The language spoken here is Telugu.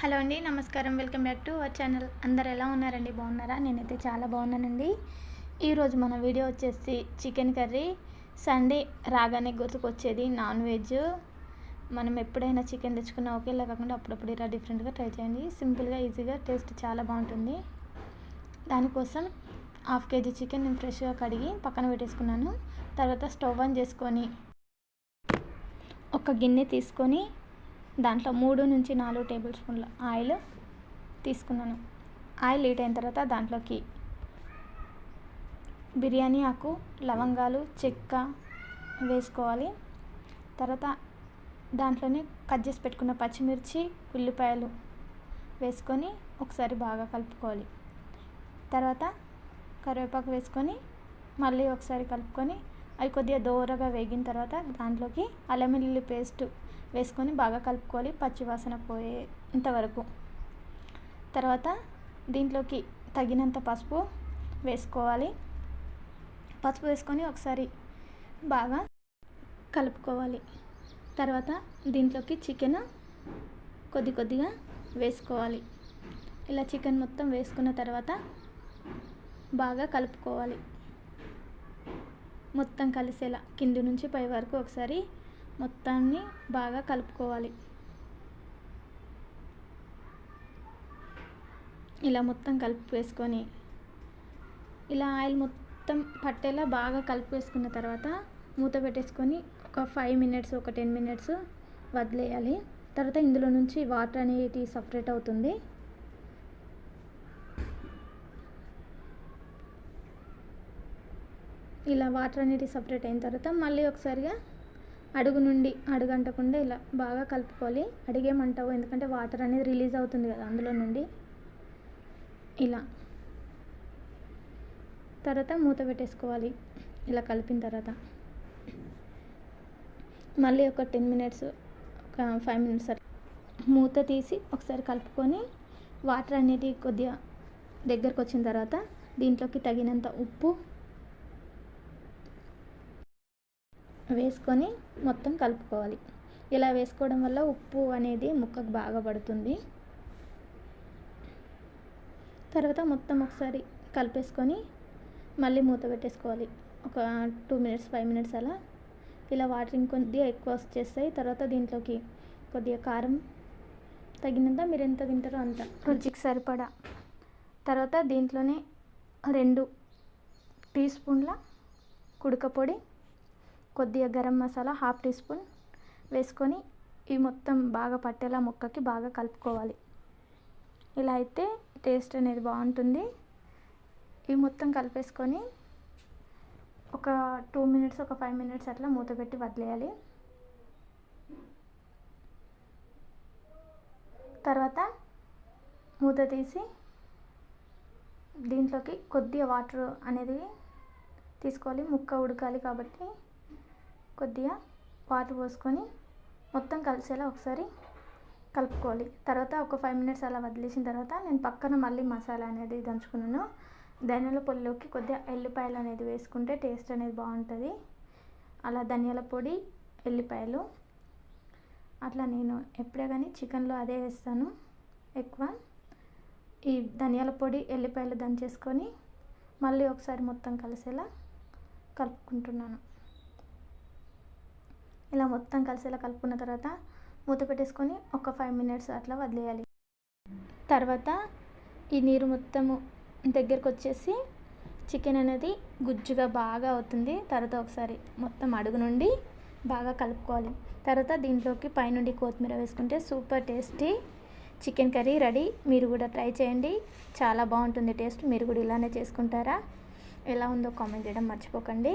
హలో అండి నమస్కారం. Welcome back to our channel. అందరు ఎలా ఉన్నారండి? బాగున్నారా? నేనైతే చాలా బాగున్నానండి. ఈరోజు మన వీడియో వచ్చేసి చికెన్ కర్రీ. సండే రాగానే గుర్తుకొచ్చేది నాన్ వెజ్. మనం ఎప్పుడైనా చికెన్ తెచ్చుకున్నా ఒకేలా కాకుండా అప్పుడప్పుడు ఇలా డిఫరెంట్గా ట్రై చేయండి. సింపుల్గా ఈజీగా టేస్ట్ చాలా బాగుంటుంది. దానికోసం హాఫ్ కేజీ చికెన్ నేను ఫ్రెష్గా కడిగి పక్కన పెట్టేసుకున్నాను. తర్వాత స్టవ్ ఆన్ చేసుకొని ఒక గిన్నె తీసుకొని దాంట్లో మూడు నుంచి నాలుగు టేబుల్ స్పూన్ల ఆయిల్ తీసుకున్నాను. ఆయిల్ హీట్ అయిన తర్వాత దాంట్లోకి బిర్యానీ ఆకు లవంగాలు చెక్క వేసుకోవాలి. తర్వాత దాంట్లోనే కట్ చేసి పెట్టుకున్న పచ్చిమిర్చి ఉల్లిపాయలు వేసుకొని ఒకసారి బాగా కలుపుకోవాలి. తర్వాత కరివేపాకు వేసుకొని మళ్ళీ ఒకసారి కలుపుకొని అవి కొద్దిగా దోరగా వేగిన తర్వాత దాంట్లోకి అల్లం వెల్లుల్లి పేస్ట్ వేసుకొని బాగా కలుపుకోవాలి. పచ్చివాసన పోయేంతవరకు తర్వాత దీంట్లోకి తగినంత పసుపు వేసుకోవాలి. పసుపు వేసుకొని ఒకసారి బాగా కలుపుకోవాలి. తర్వాత దీంట్లోకి చికెన్ కొద్ది కొద్దిగా వేసుకోవాలి. ఇలా చికెన్ మొత్తం వేసుకున్న తర్వాత బాగా కలుపుకోవాలి. మొత్తం కలిసేలా కింది నుంచి పై వరకు ఒకసారి మొత్తాన్ని బాగా కలుపుకోవాలి. ఇలా మొత్తం కలిపి వేసుకొని ఇలా ఆయిల్ మొత్తం పట్టేలా బాగా కలిపి వేసుకున్న తర్వాత మూత పెట్టేసుకొని ఒక ఫైవ్ మినిట్స్ ఒక టెన్ మినిట్స్ వదిలేయాలి. తర్వాత ఇందులో నుంచి వాటర్ అనేది సపరేట్ అవుతుంది. ఇలా వాటర్ అనేది సపరేట్ అయిన తర్వాత మళ్ళీ ఒకసారిగా అడుగు నుండి అడుగంటకుండా ఇలా బాగా కలుపుకోవాలి. అడిగేమంటావు? ఎందుకంటే వాటర్ అనేది రిలీజ్ అవుతుంది కదా అందులో నుండి. ఇలా. తర్వాత మూత పెట్టేసుకోవాలి. ఇలా కలిపిన తర్వాత. మళ్ళీ ఒక టెన్ మినిట్స్ ఒక ఫైవ్ మినిట్స్ మూత తీసి ఒకసారి కలుపుకొని వాటర్ అనేది కొద్దిగా దగ్గరకు వచ్చిన తర్వాత దీంట్లోకి తగినంత ఉప్పు వేసుకొని మొత్తం కలుపుకోవాలి. ఇలా వేసుకోవడం వల్ల ఉప్పు అనేది ముక్కకు బాగా పడుతుంది. తర్వాత మొత్తం ఒకసారి కలిపేసుకొని మళ్ళీ మూత పెట్టేసుకోవాలి. ఒక టూ మినిట్స్ ఫైవ్ మినిట్స్ అలా. ఇలా వాటర్ ఇంకొద్దిగా ఎక్కువ వచ్చేస్తాయి తర్వాత దీంట్లోకి కొద్దిగా కారం తగినంత మీరు ఎంత తింటారో అంత రుచికి సరిపడా. తర్వాత దీంట్లోనే రెండు టీ స్పూన్ల కుడకపొడి కొద్దిగా garam masala half tea spoon వేసుకొని ఇవి మొత్తం బాగా పట్టేలా ముక్కకి బాగా కలుపుకోవాలి. ఇలా అయితే టేస్ట్ అనేది బాగుంటుంది. ఇవి మొత్తం కలిపేసుకొని ఒక టూ మినిట్స్ ఒక ఫైవ్ మినిట్స్ అట్లా మూత పెట్టి వదిలేయాలి. తర్వాత మూత తీసి దీంట్లోకి కొద్దిగా వాటర్ అనేది తీసుకోవాలి. ముక్క ఉడకాలి కాబట్టి కొద్దిగా వాటర్ పోసుకొని మొత్తం కలిసేలా ఒకసారి కలుపుకోవాలి. తర్వాత ఒక ఫైవ్ మినిట్స్ అలా వదిలేసిన తర్వాత నేను పక్కన మళ్ళీ మసాలా అనేది దంచుకున్నాను. ధనియాల పొడిలోకి కొద్దిగా ఎల్లిపాయలు అనేది వేసుకుంటే టేస్ట్ అనేది బాగుంటుంది. అలా ధనియాల పొడి ఎల్లిపాయలు. అట్లా నేను ఎప్పుడే కానీ చికెన్లో అదే వేస్తాను. ఎక్కువ ఈ ధనియాల పొడి ఎల్లిపాయలు దంచేసుకొని మళ్ళీ ఒకసారి మొత్తం కలిసేలా కలుపుకుంటున్నాను. ఇలా మొత్తం కలిసేలా కలుపుకున్న తర్వాత మూత పెట్టేసుకొని ఒక ఫైవ్ మినిట్స్ అట్లా వదిలేయాలి. తర్వాత ఈ నీరు మొత్తము దగ్గరకు వచ్చేసి చికెన్ అనేది గుజ్జుగా బాగా అవుతుంది. తర్వాత ఒకసారి మొత్తం అడుగు నుండి బాగా కలుపుకోవాలి. తర్వాత దీంట్లోకి పైనుండి కొత్తిమీర వేసుకుంటే super tasty chicken curry ready మీరు కూడా ట్రై చేయండి. చాలా బాగుంటుంది టేస్ట్. మీరు కూడా ఇలానే చేసుకుంటారా? ఎలా ఉందో కామెంట్ చేయడం మర్చిపోకండి.